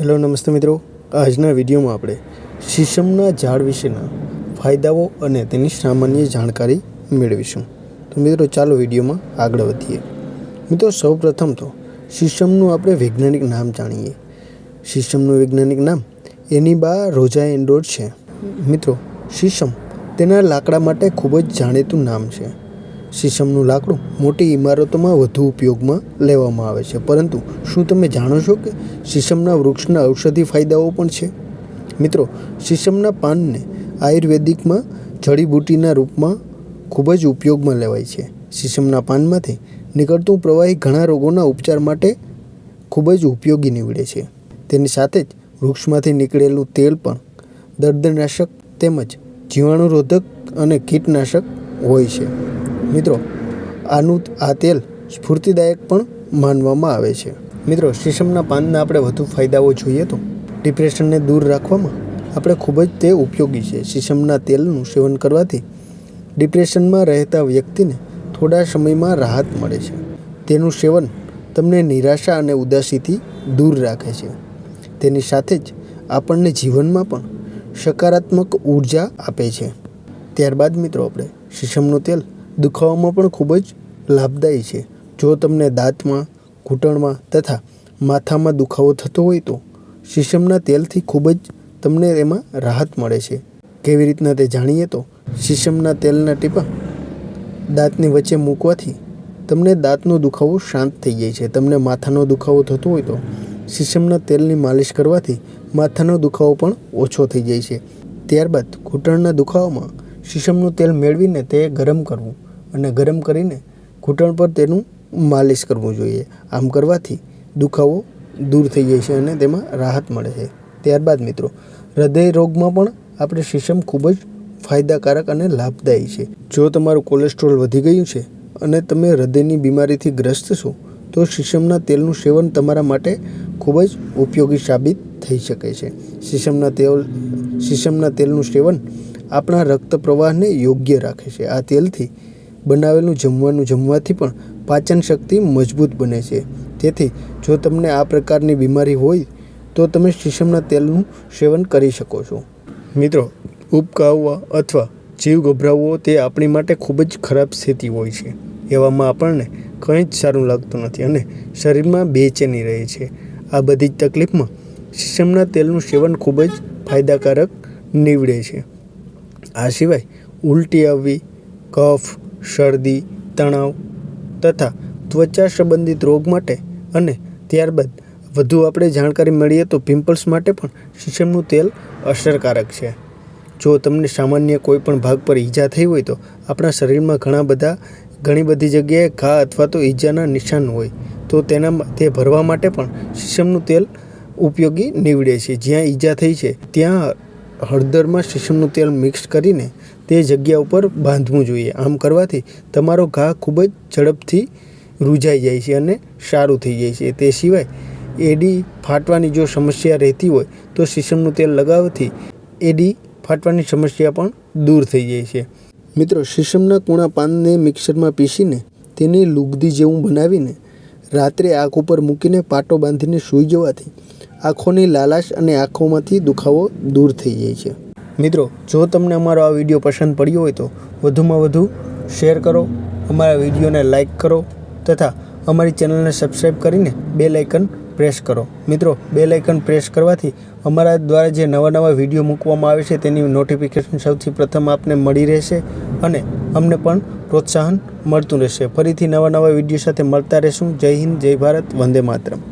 Hello, નમસ્તે મિત્રો. આજના વિડીયોમાં આપણે શીશમના ઝાડ વિશેના ફાયદાઓ અને તેની સામાન્ય જાણકારી મેળવીશું. તો મિત્રો, ચાલો વિડીયોમાં આગળ વધીએ. મિત્રો, સૌપ્રથમ તો શીશમનું આપણે વૈજ્ઞાનિક નામ જાણીએ. શીશમનું વૈજ્ઞાનિક નામ એનીબા રોજા એન્ડોર છે. મિત્રો, શીશમ તેના લાકડા માટે ખૂબ જ જાણીતું નામ છે. શીશમનું લાકડું મોટી ઇમારતોમાં વધુ ઉપયોગમાં લેવામાં આવે છે. પરંતુ શું તમે જાણો છો કે શીશમના વૃક્ષના ઔષધિ ફાયદાઓ પણ છે? મિત્રો, શીશમના પાનને આયુર્વેદિકમાં જડીબૂટીના રૂપમાં ખૂબ જ ઉપયોગમાં લેવાય છે. શીશમના પાનમાંથી નીકળતું પ્રવાહી ઘણા રોગોના ઉપચાર માટે ખૂબ જ ઉપયોગી નીવડે છે. તેની સાથે જ વૃક્ષમાંથી નીકળેલું તેલ પણ દર્દનાશક તેમજ જીવાણુરોધક અને કીટનાશક હોય છે. મિત્રો આનું આ તેલ સ્ફૂર્તિદાયક પણ માનવામાં આવે છે. મિત્રો, શીશમના પાનના આપણે વધુ ફાયદાઓ જોઈએ તો ડિપ્રેશનને દૂર રાખવામાં આપણે ખૂબ જ તે ઉપયોગી છે. શીશમના તેલનું સેવન કરવાથી ડિપ્રેશનમાં રહેતા વ્યક્તિને થોડા સમયમાં રાહત મળે છે. તેનું સેવન તમને નિરાશા અને ઉદાસીથી દૂર રાખે છે. તેની સાથે જ આપણને જીવનમાં પણ સકારાત્મક ઊર્જા આપે છે. ત્યારબાદ મિત્રો, આપણે શીશમનું તેલ દુખાવામાં પણ ખૂબ જ લાભદાયી છે. જો તમને દાંતમાં, ઘૂંટણમાં તથા માથામાં દુખાવો થતો હોય તો શીશમના તેલથી ખૂબ જ તમને એમાં રાહત મળે છે. કેવી રીતના તે જાણીએ તો શીશમના તેલના ટીપા દાંતની વચ્ચે મૂકવાથી તમને દાંતનો દુખાવો શાંત થઈ જાય છે. તમને માથાનો દુખાવો થતો હોય તો શીશમના તેલની માલિશ કરવાથી માથાનો દુખાવો પણ ઓછો થઈ જાય છે. ત્યારબાદ ઘૂંટણના દુખાવામાં શીશમનું તેલ મેળવીને તે ગરમ કરવું. અને ગરમ કરીને ઘૂંટણ પર તેનું માલિશ કરવું જોઈએ. આમ કરવાથી દુખાવો દૂર થઈ જાય છે અને તેમાં રાહત મળે છે. ત્યારબાદ મિત્રો, હૃદય રોગમાં પણ આપણે શીશમ ખૂબ જ ફાયદાકારક અને લાભદાયી છે. જો તમારું કોલેસ્ટ્રોલ વધી ગયું છે અને તમે હૃદયની બીમારીથી ગ્રસ્ત છો, તો શીશમના તેલનું સેવન તમારા માટે ખૂબ જ ઉપયોગી સાબિત થઈ શકે છે. શીશમના તેલ શીશમના તેલનું સેવન આપણા રક્ત પ્રવાહને યોગ્ય રાખે છે. આ તેલથી બનાવેલું જમવાનું જમવાથી પણ પાચન શક્તિ મજબૂત બને છે. તેથી, જો તમને આ પ્રકારની બીમારી હોય, તો તમે શીશમના તેલનું સેવન કરી શકો છો. મિત્રો ઉપકાવવા અથવા જીવ ગભરાવવો તે આપણી માટે ખૂબ જ ખરાબ સ્થિતિ હોય છે. એવામાં આપણને કંઈ જ સારું લાગતું નથી અને શરીરમાં બેચેની રહે છે. આ બધી જ તકલીફમાં શીશમના તેલનું સેવન ખૂબ જ ફાયદાકારક નીવડે છે. આ સિવાય ઉલટી આવવી, કફ શરદી, તણાવ તથા ત્વચા સંબંધિત રોગ માટે અને ત્યારબાદ વધુ આપણે જાણકારી મળીએ તો પિમ્પલ્સ માટે પણ શીશમનું તેલ અસરકારક છે. જો તમને સામાન્ય કોઈપણ ભાગ પર ઈજા થઈ હોય તો આપણા શરીરમાં ઘણા બધા, ઘણી બધી જગ્યાએ ઘા અથવા તો ઈજાના નિશાન હોય, તો તેના તે ભરવા માટે પણ શીશમનું તેલ ઉપયોગી નીવડે છે. જ્યાં ઈજા થઈ છે, ત્યાં હળદરમાં શીશમનું તેલ મિક્સ કરીને તે જગ્યા ઉપર બાંધવું જોઈએ. આમ કરવાથી તમારો ઘા ખૂબ જ ઝડપથી રૂજાઈ જાય છે અને સારું થઈ જાય છે. તે સિવાય એડી ફાટવાની જો સમસ્યા રહેતી હોય, તો સીસમનું તેલ લગાવવાથી એડી ફાટવાની સમસ્યા પણ દૂર થઈ જાય છે. મિત્રો સીસમના કૂણા પાનને મિક્સરમાં પીસીને તેને લુગદી જેવું બનાવીને રાત્રે આંખ ઉપર મૂકીને પાટો બાંધીને સૂઈ જવાથી આંખોની લાલાશ અને આંખોમાંથી દુખાવો દૂર થઈ જાય છે. મિત્રો, જો તમને અમારો આ વીડિયો પસંદ પડ્યો હોય તો વધુમાં વધુ શેર કરો, અમારા વિડીયોને લાઇક કરો તથા અમારી ચેનલને સબસ્ક્રાઈબ કરીને બે લાઇકન પ્રેસ કરો. મિત્રો બે લાઇકન પ્રેસ કરવાથી અમારા દ્વારા જે નવા નવા વીડિયો મૂકવામાં આવે છે તેની નોટિફિકેશન સૌથી પ્રથમ આપને મળી રહેશે અને અમને પણ પ્રોત્સાહન મળતું રહેશે. ફરીથી નવા નવા વીડિયો સાથે મળતા રહેશું. જય હિન્દ, જય ભારત, વંદે માતરમ.